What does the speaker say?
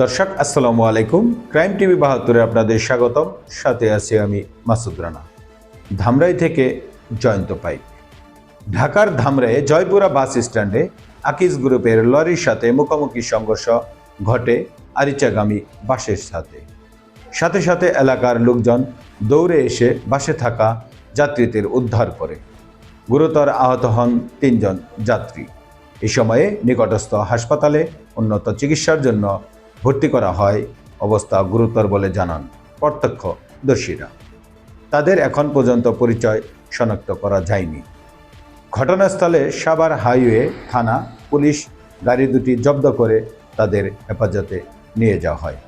দর্শক, আসসালামু আলাইকুম। ক্রাইম টিভি বাহাত্তরে আপনাদের স্বাগতম। সাথে আছি আমি মাসুদ রানা। ধামরাই থেকে জয়ন্ত পাইক। ঢাকার ধামরায়ে জয়পুরা বাস স্ট্যান্ডে আকিজ গ্রুপের লরির সাথে মুখোমুখি সংঘর্ষ ঘটে আরিচাগামী বাসের সাথে। সাথে সাথে এলাকার লোকজন দৌড়ে এসে বাসে থাকা যাত্রীদের উদ্ধার করে। গুরুতর আহত হন তিনজন যাত্রী। এ সময়ে নিকটস্থ হাসপাতালে উন্নত চিকিৎসার জন্য ভর্তি করা হয়, অবস্থা গুরুতর বলে জানান প্রত্যক্ষদর্শীরা। তাদের এখন পর্যন্ত পরিচয় শনাক্ত করা যায়নি। ঘটনাস্থলে সাবার হাইওয়ে থানা, পুলিশ গাড়ি দুটি জব্দ করে তাদের হেফাজতে নিয়ে যাওয়া হয়।